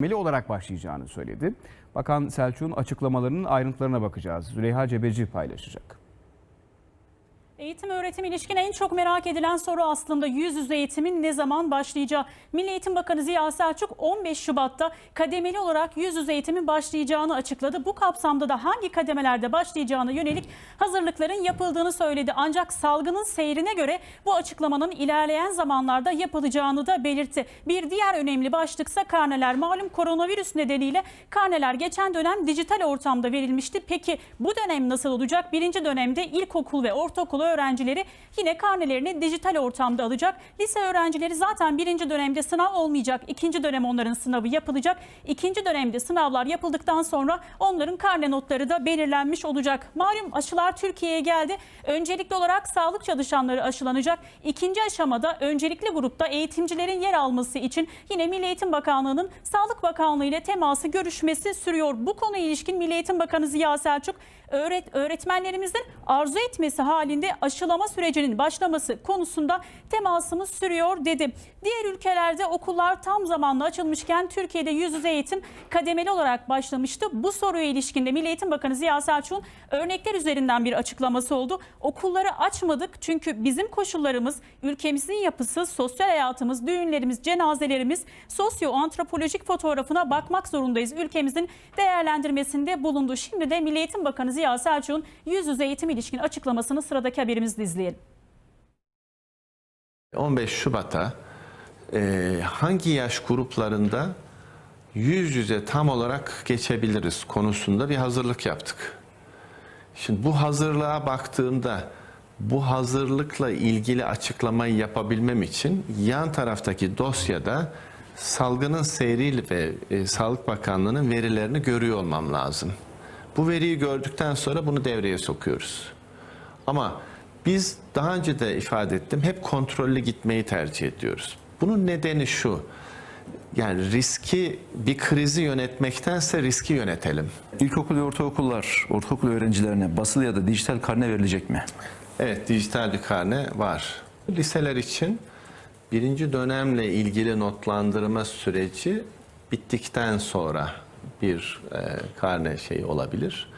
kademeli olarak başlayacağını söyledi. Bakan Selçuk'un açıklamalarının ayrıntılarına bakacağız. Züleyha Cebeci paylaşacak. Eğitim öğretim ilişkin en çok merak edilen soru aslında yüz yüze eğitimin ne zaman başlayacağı. Milli Eğitim Bakanı Ziya Selçuk 15 Şubat'ta kademeli olarak yüz yüze eğitimin başlayacağını açıkladı. Bu kapsamda da hangi kademelerde başlayacağına yönelik hazırlıkların yapıldığını söyledi. Ancak salgının seyrine göre bu açıklamanın ilerleyen zamanlarda yapılacağını da belirtti. Bir diğer önemli başlıksa karneler. Malum koronavirüs nedeniyle karneler geçen dönem dijital ortamda verilmişti. Peki bu dönem nasıl olacak? Birinci dönemde ilkokul ve ortaokul öğrencileri yine karnelerini dijital ortamda alacak. Lise öğrencileri zaten birinci dönemde sınav olmayacak. İkinci dönem onların sınavı yapılacak. İkinci dönemde sınavlar yapıldıktan sonra onların karne notları da belirlenmiş olacak. Malum aşılar Türkiye'ye geldi. Öncelikli olarak sağlık çalışanları aşılanacak. İkinci aşamada öncelikli grupta eğitimcilerin yer alması için yine Milli Eğitim Bakanlığı'nın Sağlık Bakanlığı ile teması görüşmesi sürüyor. Bu konuya ilişkin Milli Eğitim Bakanı Ziya Selçuk öğret öğretmenlerimizin arzu etmesi halinde aşılama sürecinin başlaması konusunda temasımız sürüyor dedi. Diğer ülkelerde okullar tam zamanlı açılmışken Türkiye'de yüz yüze eğitim kademeli olarak başlamıştı. Bu soruya ilişkinde Milli Eğitim Bakanı Ziya Selçuk'un örnekler üzerinden bir açıklaması oldu. Okulları açmadık çünkü bizim koşullarımız, ülkemizin yapısı, sosyal hayatımız, düğünlerimiz, cenazelerimiz, sosyo-antropolojik fotoğrafına bakmak zorundayız. Ülkemizin değerlendirmesinde bulundu. Şimdi de Milli Eğitim Bakanı Ziya Selçuk'un yüz yüze eğitim ilişkin açıklamasını sıradaki haberimizde izleyelim. 15 Şubat'a e, hangi yaş gruplarında yüz yüze tam olarak geçebiliriz konusunda bir hazırlık yaptık. Şimdi bu hazırlığa baktığımda bu hazırlıkla ilgili açıklamayı yapabilmem için yan taraftaki dosyada salgının seyri ve e, Sağlık Bakanlığı'nın verilerini görüyor olmam lazım. Bu veriyi gördükten sonra bunu devreye sokuyoruz. Ama biz daha önce de ifade ettim hep kontrollü gitmeyi tercih ediyoruz. Bunun nedeni şu. Yani riski bir krizi yönetmektense riski yönetelim. İlkokul ve ortaokullar, ortaokul öğrencilerine basılı ya da dijital karne verilecek mi? Evet dijital bir karne var. Liseler için birinci dönemle ilgili notlandırma süreci bittikten sonra bir e, karne şeyi olabilir.